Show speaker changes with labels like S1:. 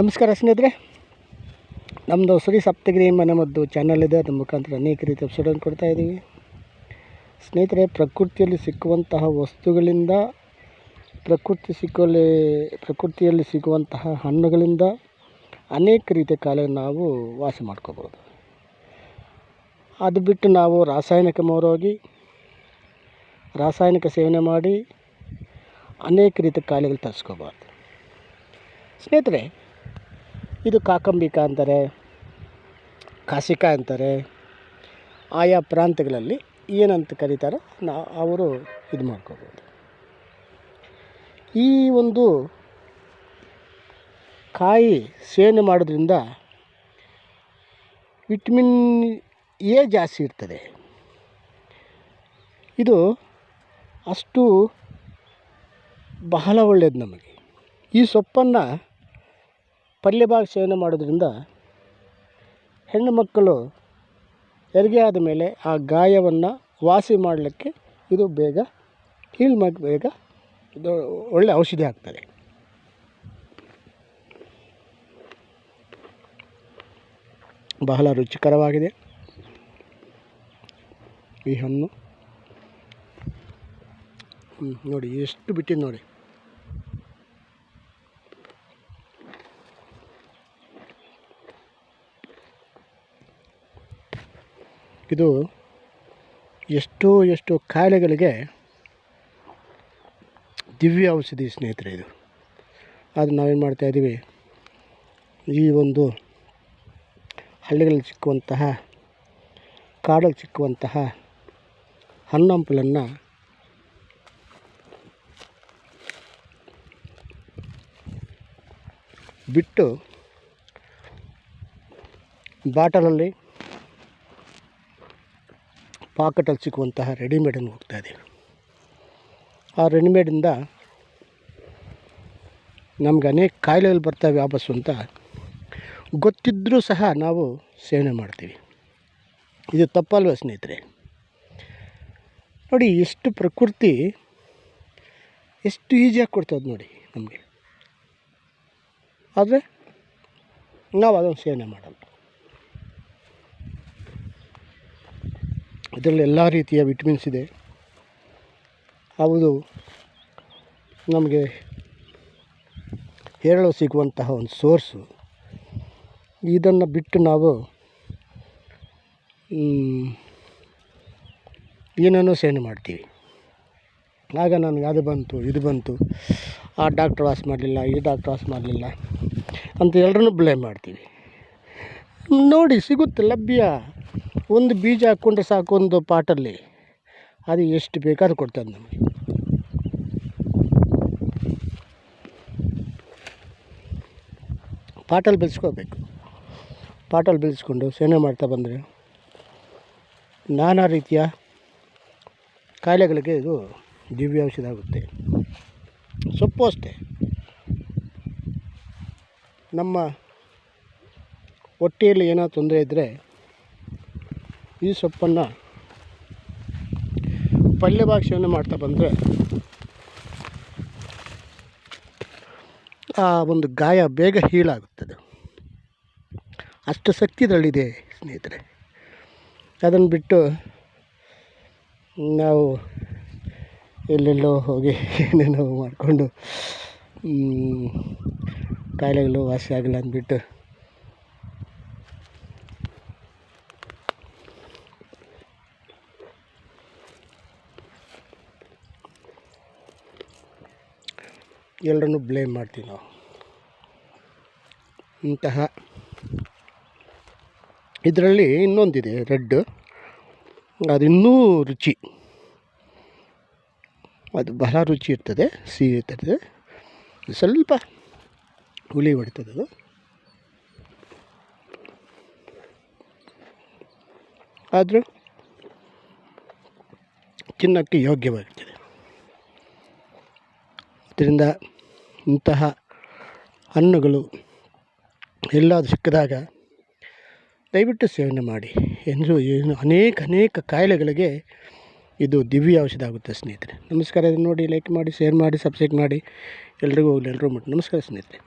S1: ನಮಸ್ಕಾರ ಸ್ನೇಹಿತರೆ. ನಮ್ಮದು ಸುರಿ ಸಪ್ತಗಿರಿ ಮನೆ ಮದ್ದು ಚಾನಲ್ ಇದೆ. ಅದರ ಮುಖಾಂತರ ಅನೇಕ ರೀತಿಯ ಎಪಿಸೋಡನ್ನು ಕೊಡ್ತಾ ಇದ್ದೀವಿ. ಸ್ನೇಹಿತರೆ, ಪ್ರಕೃತಿಯಲ್ಲಿ ಸಿಕ್ಕುವಂತಹ ವಸ್ತುಗಳಿಂದ, ಪ್ರಕೃತಿ ಸಿಕ್ಕಲ್ಲಿ ಪ್ರಕೃತಿಯಲ್ಲಿ ಸಿಗುವಂತಹ ಹಣ್ಣುಗಳಿಂದ ಅನೇಕ ರೀತಿಯ ಕಾಲ ನಾವು ವಾಸಿ ಮಾಡ್ಕೋಬೋದು. ಅದು ಬಿಟ್ಟು ನಾವು ರಾಸಾಯನಿಕ ಮೋರೋಗಿ, ರಾಸಾಯನಿಕ ಸೇವನೆ ಮಾಡಿ ಅನೇಕ ರೀತಿಯ ಕಾಯಿಲೆಗಳು ತರಿಸ್ಕೋಬಾರ್ದು ಸ್ನೇಹಿತರೆ ಇದು ಕಾಕಂಬಿಕಾ ಅಂತಾರೆ ಕಾಶಿಕಾ ಅಂತಾರೆ. ಆಯಾ ಪ್ರಾಂತ್ಯಗಳಲ್ಲಿ ಏನಂತ ಕರೀತಾರೆ, ನಾ ಅವರು ಇದು ಮಾಡ್ಕೋಬೋದು. ಈ ಒಂದು ಕಾಯಿ ಸೇವನೆ ಮಾಡೋದ್ರಿಂದ ವಿಟಮಿನ್ ಎ ಜಾಸ್ತಿ ಇರ್ತದೆ. ಇದು ಅಷ್ಟು ಬಹಳ ಒಳ್ಳೆಯದು ನಮಗೆ. ಈ ಸೊಪ್ಪನ್ನು ಪಲ್ಯವಾಗಿ ಸೇವನೆ ಮಾಡೋದ್ರಿಂದ ಹೆಣ್ಣು ಮಕ್ಕಳು ಹೆರಿಗೆ ಆದ ಮೇಲೆ ಆ ಗಾಯವನ್ನು ವಾಸಿ ಮಾಡಲಿಕ್ಕೆ ಇದು ಬೇಗ ಹೀಲ್ ಮಾಡಿ ಬೇಗ ಇದು ಒಳ್ಳೆಯ ಔಷಧಿ ಆಗ್ತದೆ. ಬಹಳ ರುಚಿಕರವಾಗಿದೆ. ಈ ಹಣ್ಣು. ನೋಡಿ, ಎಷ್ಟು ಬಿಟ್ಟಿದ್ದು ನೋಡಿ. ಇದು ಎಷ್ಟೋ ಎಷ್ಟೋ ಕಾಯಿಲೆಗಳಿಗೆ ದಿವ್ಯ ಔಷಧಿ ಸ್ನೇಹಿತರೆ ಇದು. ಅದು ನಾವೇನು ಮಾಡ್ತಾಯಿದ್ದೀವಿ ಈ ಒಂದು ಹಳ್ಳಿಗಳಲ್ಲಿ ಸಿಕ್ಕುವಂತಹ, ಕಾಡಲ್ಲಿ ಸಿಕ್ಕುವಂತಹ ಹಣ್ಣಂಪಲನ್ನು ಬಿಟ್ಟು ಬಾಟಲಲ್ಲಿ ಪಾಕೆಟಲ್ಲಿ ಸಿಗುವಂತಹ ರೆಡಿಮೇಡನ್ನು ಹೋಗ್ತಾ ಇದ್ದೀವಿ. ಆ ರೆಡಿಮೇಡಿಂದ ನಮ್ಗೆ ಅನೇಕ ಕಾಯಿಲೆಗಳು ಬರ್ತವೆ ವಾಪಸ್ಸು ಅಂತ ಗೊತ್ತಿದ್ದರೂ ಸಹ ನಾವು ಸೇವನೆ ಮಾಡ್ತೀವಿ. ಇದು ತಪ್ಪಲ್ವ ಸ್ನೇಹಿತರೆ? ನೋಡಿ, ಎಷ್ಟು ಪ್ರಕೃತಿ ಎಷ್ಟು ಈಸಿಯಾಗಿ ಕೊಡ್ತದೆ ನೋಡಿ ನಮಗೆ. ಆದರೆ ನಾವು ಅದನ್ನು ಸೇವನೆ ಮಾಡಲ್ಲ. ಇದರಲ್ಲಿ ಎಲ್ಲ ರೀತಿಯ ವಿಟಮಿನ್ಸ್ ಇದೆ. ಹೌದು, ನಮಗೆ ಹೇರಳು ಸಿಗುವಂತಹ ಒಂದು ಸೋರ್ಸು. ಇದನ್ನು ಬಿಟ್ಟು ನಾವು ಏನನ್ನು ಏನೇನೋ ಸೇವನೆ ಮಾಡ್ತೀವಿ. ಆಗ ನಾನು ಅದು ಬಂತು, ಇದು ಬಂತು. ಆ ಡಾಕ್ಟ್ರ್ ವಾಸ್ ಮಾಡಲಿಲ್ಲ, ಈ ಡಾಕ್ಟ್ರ್ ವಾಸ್ ಮಾಡಲಿಲ್ಲ ಅಂತ ಎಲ್ಲರನ್ನೂ ಬ್ಲೇಮ್ ಮಾಡ್ತೀವಿ. ನೋಡಿ, ಸಿಗುತ್ತೆ ಲಭ್ಯ. ಒಂದು ಬೀಜ ಹಾಕ್ಕೊಂಡ್ರೆ ಸಾಕು ಒಂದು ಪಾಟಲ್ಲಿ. ಅದು ಎಷ್ಟು ಬೇಕಾದ್ರೂ ಕೊಡ್ತದೆ ನಮಗೆ. ಪಾಟಲ್ಲಿ ಬೆಳೆಸ್ಕೋಬೇಕು. ಪಾಟಲ್ಲಿ ಬೆಳೆಸ್ಕೊಂಡು ಸೇನೆ ಮಾಡ್ತಾ ಬಂದರೆ ನಾನಾ ರೀತಿಯ ಕಾಯಿಲೆಗಳಿಗೆ ಇದು ದಿವ್ಯ ಔಷಧ ಆಗುತ್ತೆ ಸೊಪ್ಪು ಅಷ್ಟೇ. ನಮ್ಮ ಹೊಟ್ಟೆಯಲ್ಲಿ ಏನೋ ತೊಂದರೆ ಇದ್ದರೆ ಈ ಸೊಪ್ಪನ್ನು ಪಲ್ಯ ಭಾಷೆಯನ್ನು ಮಾಡ್ತಾ ಬಂದರೆ ಆ ಒಂದು ಗಾಯ ಬೇಗ ಹೀಳಾಗುತ್ತದೆ. ಅಷ್ಟು ಶಕ್ತಿ ಇದರಲ್ಲಿದೆ ಸ್ನೇಹಿತರೆ. ಅದನ್ನು ಬಿಟ್ಟು ನಾವು ಎಲ್ಲೆಲ್ಲೋ ಹೋಗಿ ಏನೇನೋ ಮಾಡಿಕೊಂಡು ಕಾಯಿಲೆಗಳು ವಾಸಿ ಆಗಿಲ್ಲ ಅಂದ್ಬಿಟ್ಟು ಎಲ್ಲರನ್ನೂ ಬ್ಲೇಮ್ ಮಾಡ್ತೀವಿ ನಾವು. ಇಂತಹ ಇದರಲ್ಲಿ ಇನ್ನೊಂದಿದೆ, ರೆಡ್. ಅದು ಇನ್ನೂ ರುಚಿ. ಅದು ಬಹಳ ರುಚಿ ಇರ್ತದೆ, ಸಿಹಿ ಇರ್ತದೆ. ಸ್ವಲ್ಪ ಹುಳಿ ಹೊಡಿತದೆ ಅದು. ಆದರೂ ತಿನ್ನೋಕ್ಕೆ ಯೋಗ್ಯವಾಗಿರ್ತದೆ ಇದರಿಂದ ಇಂತಹ ಹಣ್ಣುಗಳು ಎಲ್ಲಾದರೂ ಸಿಕ್ಕಿದಾಗ ದಯವಿಟ್ಟು ಸೇವನೆ ಮಾಡಿ ಎಂದು ಏನು ಅನೇಕ ಅನೇಕ ಕಾಯಿಲೆಗಳಿಗೆ ಇದು ದಿವ್ಯ ಔಷಧ ಆಗುತ್ತೆ ಸ್ನೇಹಿತರೆ. ನಮಸ್ಕಾರ. ಇದನ್ನು ನೋಡಿ ಲೈಕ್ ಮಾಡಿ ಶೇರ್ ಮಾಡಿ ಸಬ್ಸ್ಕ್ರೈಬ್ ಮಾಡಿ. ಎಲ್ರಿಗೂ ಹೋಗಲಿ ಎಲ್ಲರೂ ಮಾಡಿ ನಮಸ್ಕಾರ ಸ್ನೇಹಿತರೆ.